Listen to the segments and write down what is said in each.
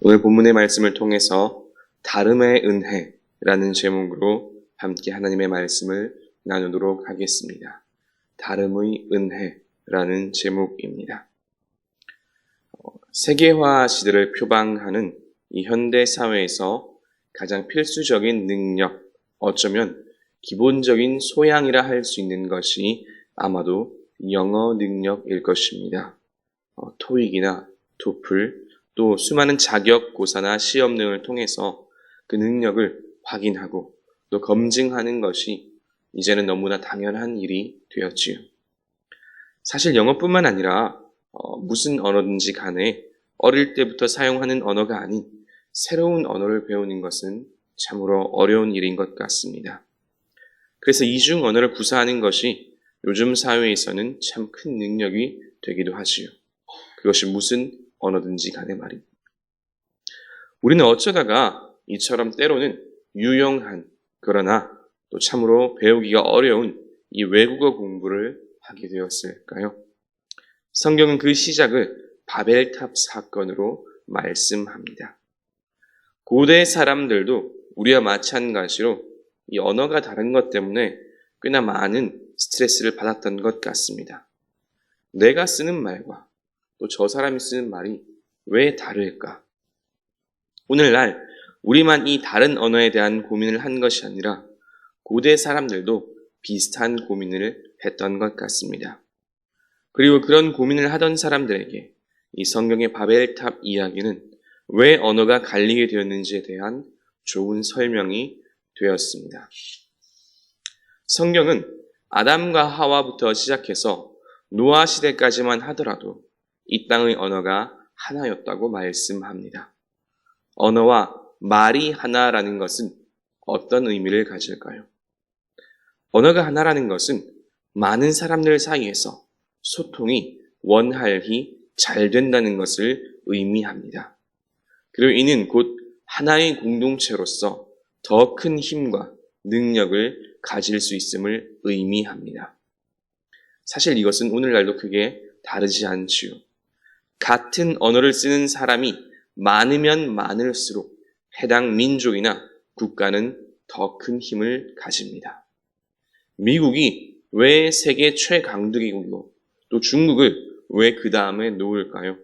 오늘 본문의 말씀을 통해서 다름의 은혜라는 제목으로 함께 하나님의 말씀을 나누도록 하겠습니다. 다름의 은혜라는 제목입니다. 어, 세계화 시대를 표방하는 이 현대 사회에서 가장 필수적인 능력, 어쩌면 기본적인 소양이라 할 수 있는 것이 아마도 영어 능력일 것입니다. 어, 토익이나 토플, 또 수많은 자격고사나 시험 등을 통해서 그 능력을 확인하고 또 검증하는 것이 이제는 너무나 당연한 일이 되었지요. 사실 영어뿐만 아니라 어, 무슨 언어든지 간에 어릴 때부터 사용하는 언어가 아닌 새로운 언어를 배우는 것은 참으로 어려운 일인 것 같습니다. 그래서 이중 언어를 구사하는 것이 요즘 사회에서는 참 큰 능력이 되기도 하지요. 그것이 무슨 언어든지 간에 말입니다. 우리는 어쩌다가 이처럼 때로는 유용한 그러나 또 참으로 배우기가 어려운 이 외국어 공부를 하게 되었을까요? 성경은 그 시작을 바벨탑 사건으로 말씀합니다. 고대 사람들도 우리와 마찬가지로 이 언어가 다른 것 때문에 꽤나 많은 스트레스를 받았던 것 같습니다. 내가 쓰는 말과 또 저 사람이 쓰는 말이 왜 다를까? 오늘날 우리만 이 다른 언어에 대한 고민을 한 것이 아니라 고대 사람들도 비슷한 고민을 했던 것 같습니다. 그리고 그런 고민을 하던 사람들에게 이 성경의 바벨탑 이야기는 왜 언어가 갈리게 되었는지에 대한 좋은 설명이 되었습니다. 성경은 아담과 하와부터 시작해서 노아 시대까지만 하더라도 이 땅의 언어가 하나였다고 말씀합니다. 언어와 말이 하나라는 것은 어떤 의미를 가질까요? 언어가 하나라는 것은 많은 사람들 사이에서 소통이 원활히 잘 된다는 것을 의미합니다. 그리고 이는 곧 하나의 공동체로서 더 큰 힘과 능력을 가질 수 있음을 의미합니다. 사실 이것은 오늘날도 크게 다르지 않지요. 같은 언어를 쓰는 사람이 많으면 많을수록 해당 민족이나 국가는 더 큰 힘을 가집니다. 미국이 왜 세계 최강국이고 또 중국을 왜 그 다음에 놓을까요?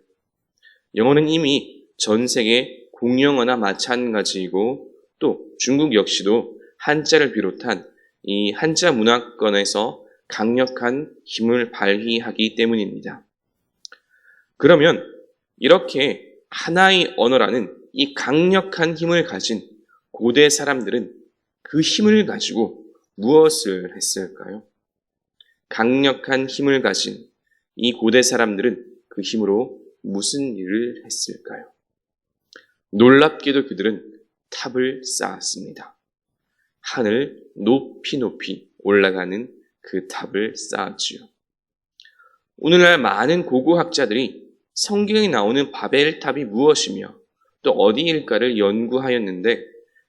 영어는 이미 전 세계 공용어나 마찬가지이고 또 중국 역시도 한자를 비롯한 이 한자 문화권에서 강력한 힘을 발휘하기 때문입니다. 그러면 이렇게 하나의 언어라는 이 강력한 힘을 가진 고대 사람들은 그 힘을 가지고 무엇을 했을까요? 강력한 힘을 가진 이 고대 사람들은 그 힘으로 무슨 일을 했을까요? 놀랍게도 그들은 탑을 쌓았습니다. 하늘 높이 높이 올라가는 그 탑을 쌓았지요. 오늘날 많은 고고학자들이 성경에 나오는 바벨탑이 무엇이며 또 어디일까를 연구하였는데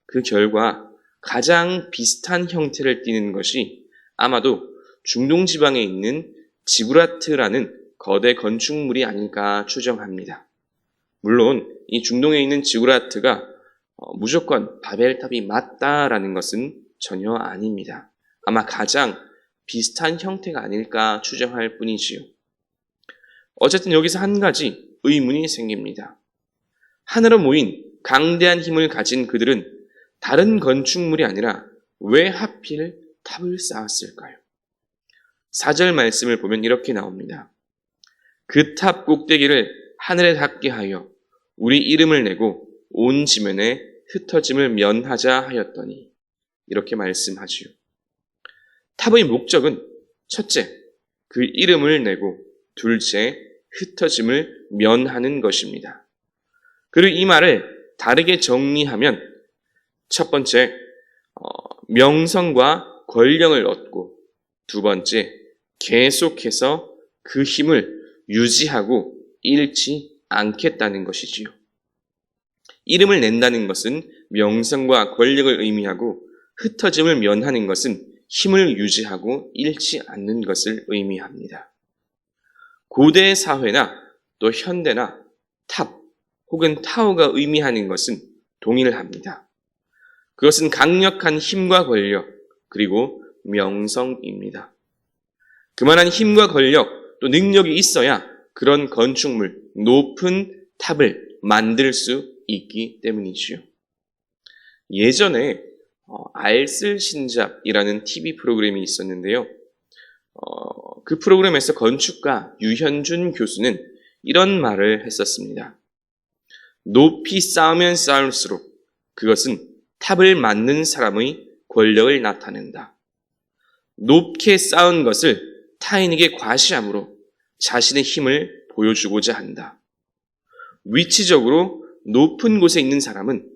그 결과 가장 비슷한 형태를 띠는 것이 아마도 중동 지방에 있는 지구라트라는 거대 건축물이 아닐까 추정합니다. 물론 이 중동에 있는 지구라트가 어, 무조건 바벨탑이 맞다라는 것은 전혀 아닙니다. 아마 가장 비슷한 형태가 아닐까 추정할 뿐이지요. 어쨌든 여기서 한 가지 의문이 생깁니다. 하늘로 모인 강대한 힘을 가진 그들은 다른 건축물이 아니라 왜 하필 탑을 쌓았을까요? 사절 말씀을 보면 이렇게 나옵니다. 그 탑 꼭대기를 하늘에 닿게 하여 우리 이름을 내고 온 지면에 흩어짐을 면하자 하였더니 이렇게 말씀하지요. 탑의 목적은 첫째, 그 이름을 내고 둘째, 흩어짐을 면하는 것입니다. 그리고 이 말을 다르게 정리하면 첫 번째, 어, 명성과 권력을 얻고 두 번째, 계속해서 그 힘을 유지하고 잃지 않겠다는 것이지요. 이름을 낸다는 것은 명성과 권력을 의미하고 흩어짐을 면하는 것은 힘을 유지하고 잃지 않는 것을 의미합니다. 고대 사회나 또 현대나 탑, 혹은 타워가 의미하는 것은 동일합니다. 그것은 강력한 힘과 권력, 그리고 명성입니다. 그만한 힘과 권력, 또 능력이 있어야 그런 건축물, 높은 탑을 만들 수 있기 때문이지요. 예전에 어, 알쓸 신잡이라는 TV 프로그램이 있었는데요. 어, 그 프로그램에서 건축가 유현준 교수는 이런 말을 했었습니다. 높이 쌓으면 쌓을수록 그것은 탑을 만든 사람의 권력을 나타낸다. 높게 쌓은 것을 타인에게 과시함으로 자신의 힘을 보여주고자 한다. 위치적으로 높은 곳에 있는 사람은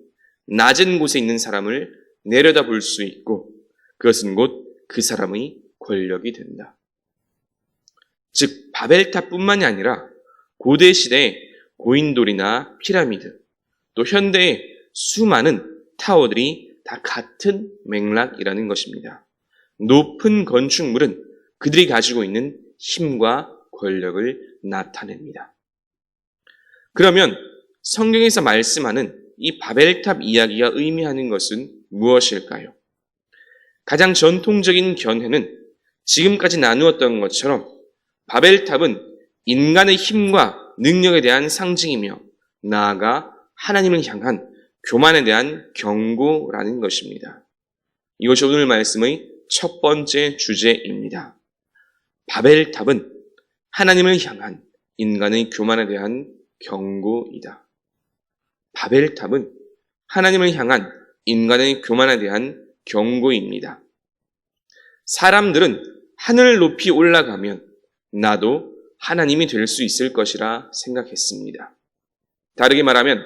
낮은 곳에 있는 사람을 내려다 볼 수 있고 그것은 곧 그 사람의 권력이 된다. 즉, 바벨탑뿐만이 아니라 고대 시대의 고인돌이나 피라미드, 또 현대의 수많은 타워들이 다 같은 맥락이라는 것입니다. 높은 건축물은 그들이 가지고 있는 힘과 권력을 나타냅니다. 그러면 성경에서 말씀하는 이 바벨탑 이야기가 의미하는 것은 무엇일까요? 가장 전통적인 견해는 지금까지 나누었던 것처럼 바벨탑은 인간의 힘과 능력에 대한 상징이며 나아가 하나님을 향한 교만에 대한 경고라는 것입니다. 이것이 오늘 말씀의 첫 번째 주제입니다. 바벨탑은 하나님을 향한 인간의 교만에 대한 경고이다. 바벨탑은 하나님을 향한 인간의 교만에 대한 경고입니다. 사람들은 하늘 높이 올라가면 나도 하나님이 될 수 있을 것이라 생각했습니다. 다르게 말하면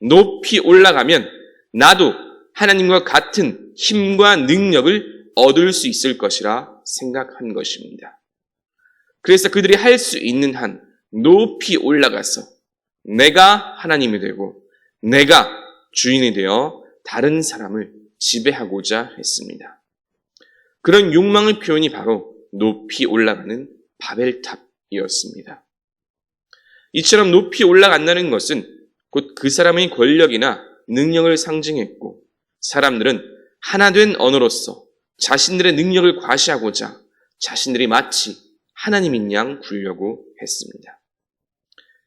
높이 올라가면 나도 하나님과 같은 힘과 능력을 얻을 수 있을 것이라 생각한 것입니다. 그래서 그들이 할 수 있는 한 높이 올라가서 내가 하나님이 되고 내가 주인이 되어 다른 사람을 지배하고자 했습니다. 그런 욕망의 표현이 바로 높이 올라가는 바벨탑이었습니다. 이처럼 높이 올라간다는 것은 곧 그 사람의 권력이나 능력을 상징했고 사람들은 하나 된 언어로서 자신들의 능력을 과시하고자 자신들이 마치 하나님인 양 굴려고 했습니다.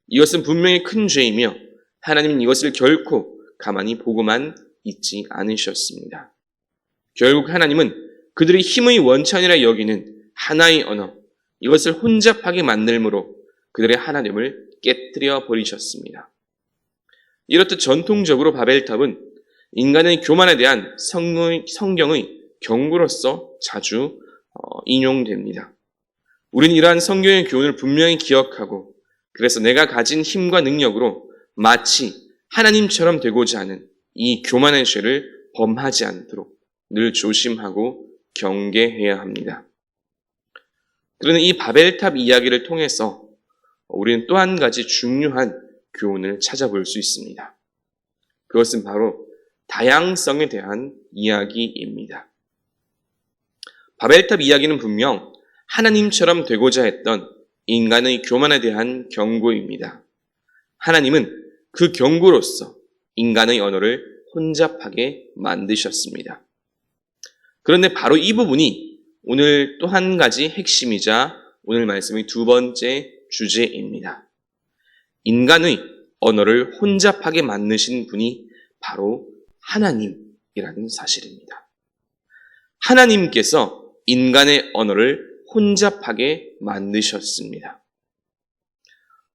이것은 분명히 큰 죄이며 하나님은 이것을 결코 가만히 보고만 있지 않으셨습니다. 결국 하나님은 그들의 힘의 원천이라 여기는 하나의 언어, 이것을 혼잡하게 만들므로 그들의 하나님을 깨뜨려 버리셨습니다. 이렇듯 전통적으로 바벨탑은 인간의 교만에 대한 성의, 성경의 경고로서 자주 어, 인용됩니다. 우리는 이러한 성경의 교훈을 분명히 기억하고 그래서 내가 가진 힘과 능력으로 마치 하나님처럼 되고자 하는 이 교만의 죄를 범하지 않도록 늘 조심하고 경계해야 합니다. 그러나 이 바벨탑 이야기를 통해서 우리는 또 한 가지 중요한 교훈을 찾아볼 수 있습니다. 그것은 바로 다양성에 대한 이야기입니다. 바벨탑 이야기는 분명 하나님처럼 되고자 했던 인간의 교만에 대한 경고입니다. 하나님은 그 경고로서 인간의 언어를 혼잡하게 만드셨습니다. 그런데 바로 이 부분이 오늘 또 한 가지 핵심이자 오늘 말씀의 두 번째 주제입니다. 인간의 언어를 혼잡하게 만드신 분이 바로 하나님이라는 사실입니다. 하나님께서 인간의 언어를 혼잡하게 만드셨습니다.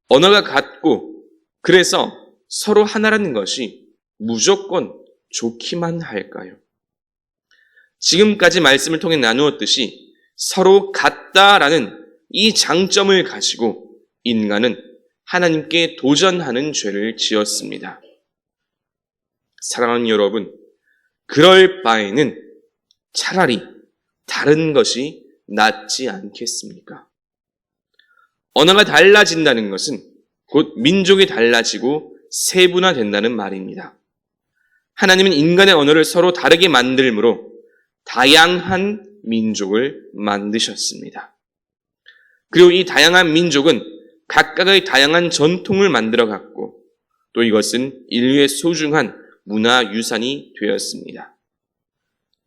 언어가 같고 그래서 서로 하나라는 것이 무조건 좋기만 할까요? 지금까지 말씀을 통해 나누었듯이 서로 같다라는 이 장점을 가지고 인간은 하나님께 도전하는 죄를 지었습니다. 사랑하는 여러분, 그럴 바에는 차라리 다른 것이 낫지 않겠습니까? 언어가 달라진다는 것은 곧 민족이 달라지고 세분화된다는 말입니다. 하나님은 인간의 언어를 서로 다르게 만들므로 다양한 민족을 만드셨습니다. 그리고 이 다양한 민족은 각각의 다양한 전통을 만들어 갔고 또 이것은 인류의 소중한 문화 유산이 되었습니다.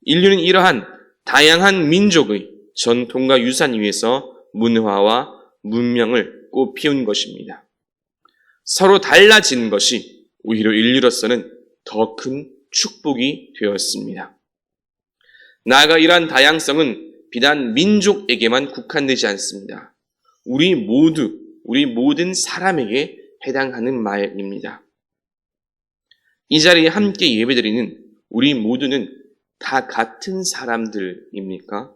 인류는 이러한 다양한 민족의 전통과 유산 위에서 문화와 문명을 꽃피운 것입니다. 서로 달라진 것이 오히려 인류로서는 더 큰 축복이 되었습니다. 나아가 이러한 다양성은 비단 민족에게만 국한되지 않습니다. 우리 모두, 우리 모든 사람에게 해당하는 말입니다. 이 자리에 함께 예배드리는 우리 모두는 다 같은 사람들입니까?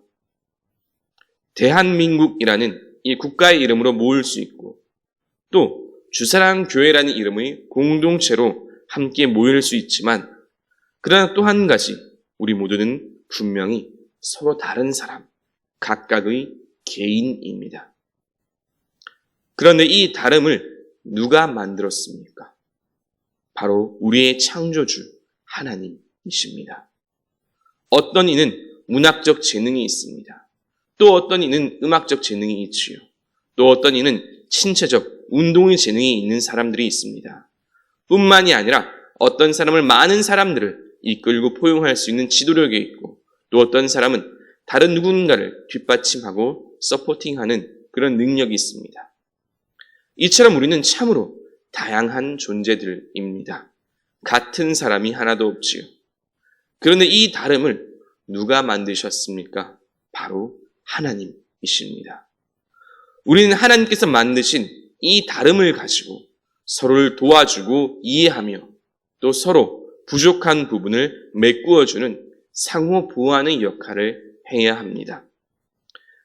대한민국이라는 이 국가의 이름으로 모을 수 있고 또 주사랑 교회라는 이름의 공동체로 함께 모일 수 있지만 그러나 또 한 가지 우리 모두는 분명히 서로 다른 사람, 각각의 개인입니다. 그런데 이 다름을 누가 만들었습니까? 바로 우리의 창조주 하나님이십니다. 어떤 이는 문학적 재능이 있습니다. 또 어떤 이는 음악적 재능이 있지요. 또 어떤 이는 신체적, 운동의 재능이 있는 사람들이 있습니다. 뿐만이 아니라 어떤 사람을 많은 사람들을 이끌고 포용할 수 있는 지도력이 있고 또 어떤 사람은 다른 누군가를 뒷받침하고 서포팅하는 그런 능력이 있습니다. 이처럼 우리는 참으로 다양한 존재들입니다. 같은 사람이 하나도 없지요. 그런데 이 다름을 누가 만드셨습니까? 바로 하나님이십니다. 우리는 하나님께서 만드신 이 다름을 가지고 서로를 도와주고 이해하며 또 서로 부족한 부분을 메꾸어주는 상호 보완의 역할을 해야 합니다.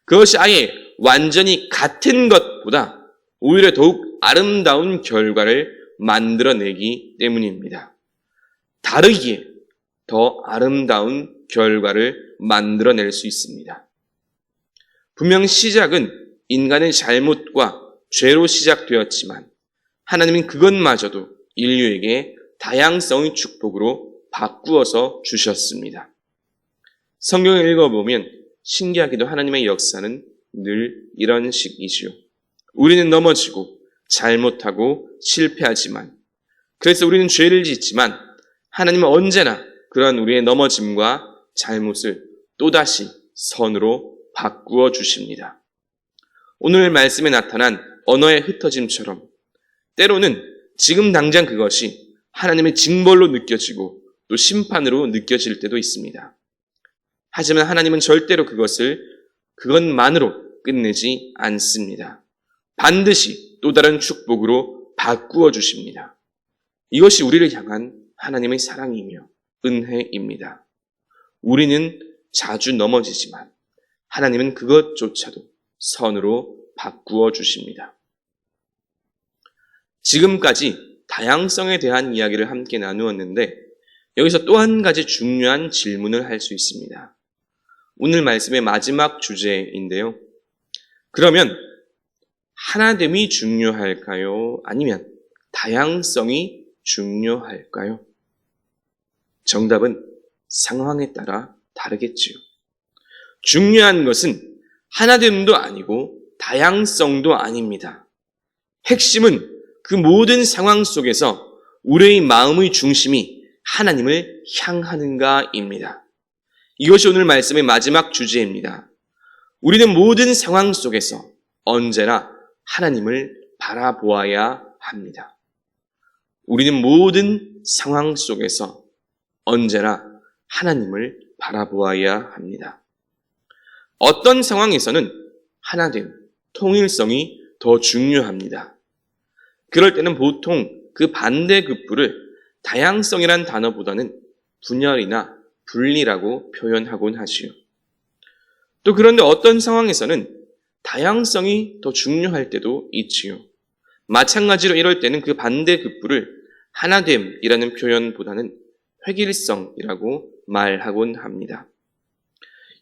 그것이 아예 완전히 같은 것보다 오히려 더욱 아름다운 결과를 만들어내기 때문입니다. 다르기에 더 아름다운 결과를 만들어낼 수 있습니다. 분명 시작은 인간의 잘못과 죄로 시작되었지만 하나님은 그것마저도 인류에게 다양성의 축복으로 바꾸어서 주셨습니다. 성경을 읽어보면 신기하게도 하나님의 역사는 늘 이런 식이지요. 우리는 넘어지고 잘못하고 실패하지만 그래서 우리는 죄를 짓지만 하나님은 언제나 그러한 우리의 넘어짐과 잘못을 또다시 선으로 바꾸어 주십니다. 오늘 말씀에 나타난 언어의 흩어짐처럼 때로는 지금 당장 그것이 하나님의 징벌로 느껴지고 또 심판으로 느껴질 때도 있습니다. 하지만 하나님은 절대로 그것을 그것만으로 끝내지 않습니다. 반드시 또 다른 축복으로 바꾸어 주십니다. 이것이 우리를 향한 하나님의 사랑이며 은혜입니다. 우리는 자주 넘어지지만 하나님은 그것조차도 선으로 바꾸어 주십니다. 지금까지 다양성에 대한 이야기를 함께 나누었는데 여기서 또 한 가지 중요한 질문을 할 수 있습니다. 오늘 말씀의 마지막 주제인데요. 그러면 하나됨이 중요할까요? 아니면 다양성이 중요할까요? 정답은 상황에 따라 다르겠지요. 중요한 것은 하나됨도 아니고 다양성도 아닙니다. 핵심은 그 모든 상황 속에서 우리의 마음의 중심이 하나님을 향하는가입니다. 이것이 오늘 말씀의 마지막 주제입니다. 우리는 모든 상황 속에서 언제나 하나님을 바라보아야 합니다. 우리는 모든 상황 속에서 언제나 하나님을 바라보아야 합니다. 어떤 상황에서는 하나됨, 통일성이 더 중요합니다. 그럴 때는 보통 그 반대 급부를 다양성이란 단어보다는 분열이나 분리라고 표현하곤 하지요. 또 그런데 어떤 상황에서는 다양성이 더 중요할 때도 있지요. 마찬가지로 이럴 때는 그 반대 급부를 하나됨이라는 표현보다는 획일성이라고 말하곤 합니다.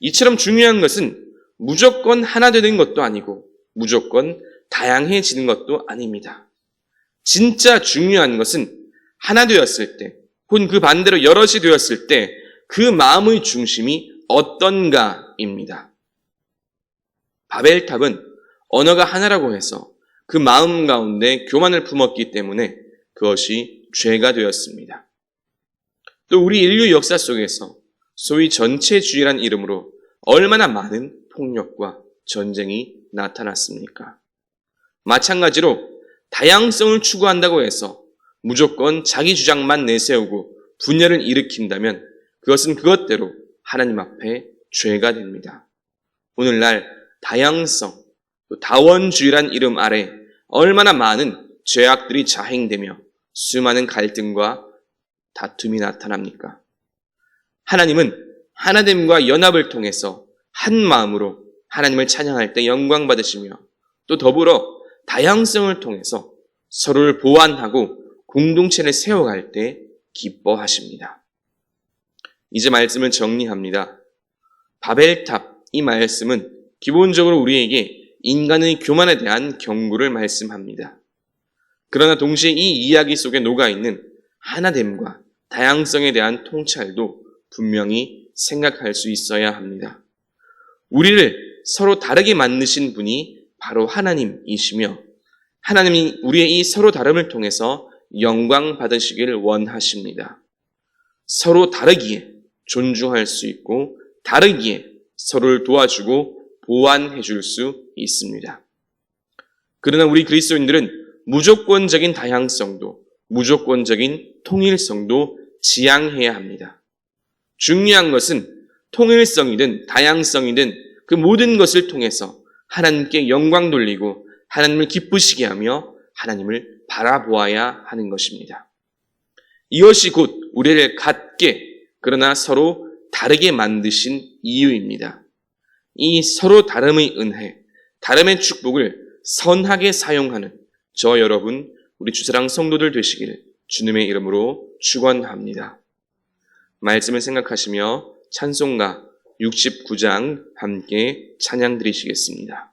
이처럼 중요한 것은 무조건 하나 되는 것도 아니고 무조건 다양해지는 것도 아닙니다. 진짜 중요한 것은 하나 되었을 때, 혹은 그 반대로 여럿이 되었을 때, 그 마음의 중심이 어떤가입니다. 바벨탑은 언어가 하나라고 해서 그 마음 가운데 교만을 품었기 때문에 그것이 죄가 되었습니다. 또 우리 인류 역사 속에서 소위 전체주의란 이름으로 얼마나 많은 폭력과 전쟁이 나타났습니까? 마찬가지로 다양성을 추구한다고 해서 무조건 자기 주장만 내세우고 분열을 일으킨다면 그것은 그것대로 하나님 앞에 죄가 됩니다. 오늘날 다양성, 또 다원주의란 이름 아래 얼마나 많은 죄악들이 자행되며 수많은 갈등과 다툼이 나타납니까? 하나님은 하나님과 연합을 통해서 한 마음으로 하나님을 찬양할 때 영광 받으시며 또 더불어 다양성을 통해서 서로를 보완하고 공동체를 세워갈 때 기뻐하십니다. 이제 말씀을 정리합니다. 바벨탑 이 말씀은 기본적으로 우리에게 인간의 교만에 대한 경고를 말씀합니다. 그러나 동시에 이 이야기 속에 녹아 있는 하나됨과 다양성에 대한 통찰도 분명히 생각할 수 있어야 합니다. 우리를 서로 다르게 만드신 분이 바로 하나님이시며 하나님이 우리의 이 서로 다름을 통해서 영광 받으시기를 원하십니다. 서로 다르기에 존중할 수 있고 다르기에 서로를 도와주고 보완해 줄 수 있습니다. 그러나 우리 그리스도인들은 무조건적인 다양성도 무조건적인 통일성도 지향해야 합니다. 중요한 것은 통일성이든 다양성이든 그 모든 것을 통해서 하나님께 영광 돌리고 하나님을 기쁘시게 하며 하나님을 바라보아야 하는 것입니다. 이것이 곧 우리를 같게 그러나 서로 다르게 만드신 이유입니다. 이 서로 다름의 은혜, 다름의 축복을 선하게 사용하는 저 여러분, 우리 주사랑 성도들 되시기를 주님의 이름으로 축원합니다. 말씀을 생각하시며 찬송가 69장 함께 찬양 드리시겠습니다.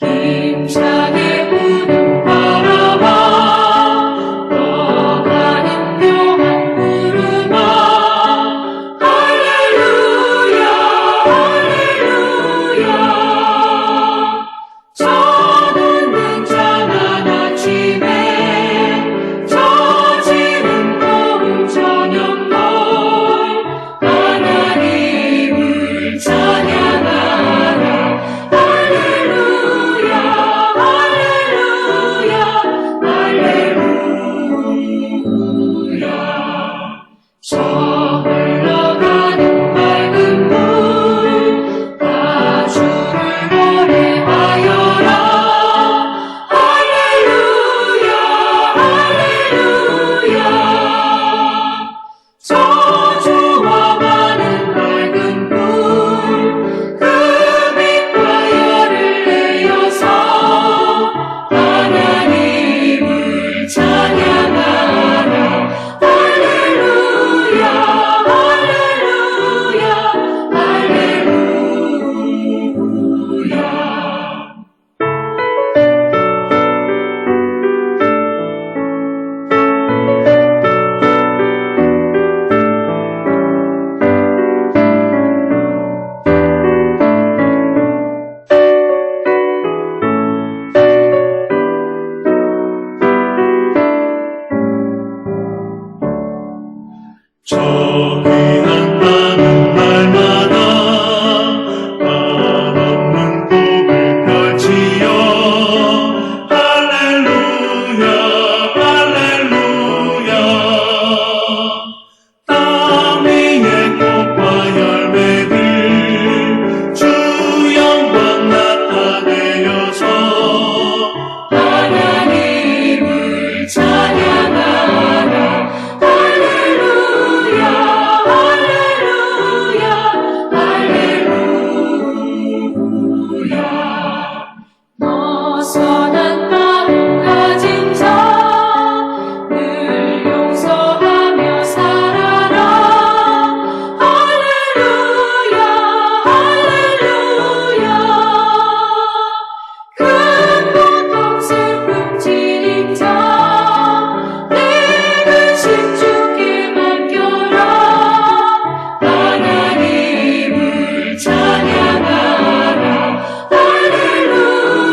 할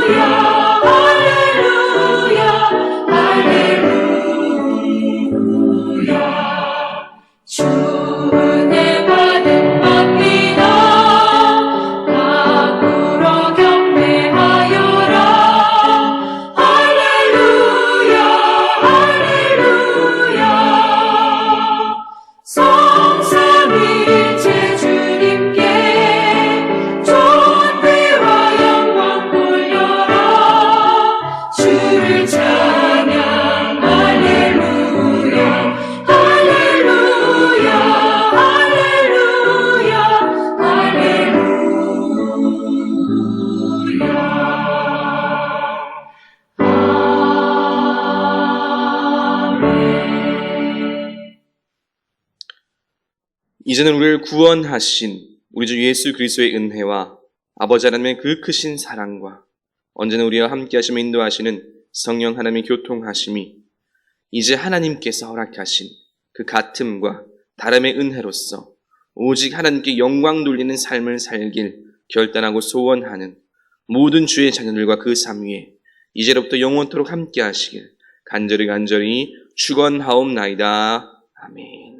Hallelujah. 이제는 우리를 구원하신 우리 주 예수 그리스도의 은혜와 아버지 하나님의 그 크신 사랑과 언제나 우리와 함께 하시며 인도하시는 성령 하나님의 교통하심이 이제 하나님께서 허락하신 그 같음과 다름의 은혜로서 오직 하나님께 영광 돌리는 삶을 살길 결단하고 소원하는 모든 주의 자녀들과 그 삶 위에 이제로부터 영원토록 함께 하시길 간절히 간절히 축원하옵나이다. 아멘.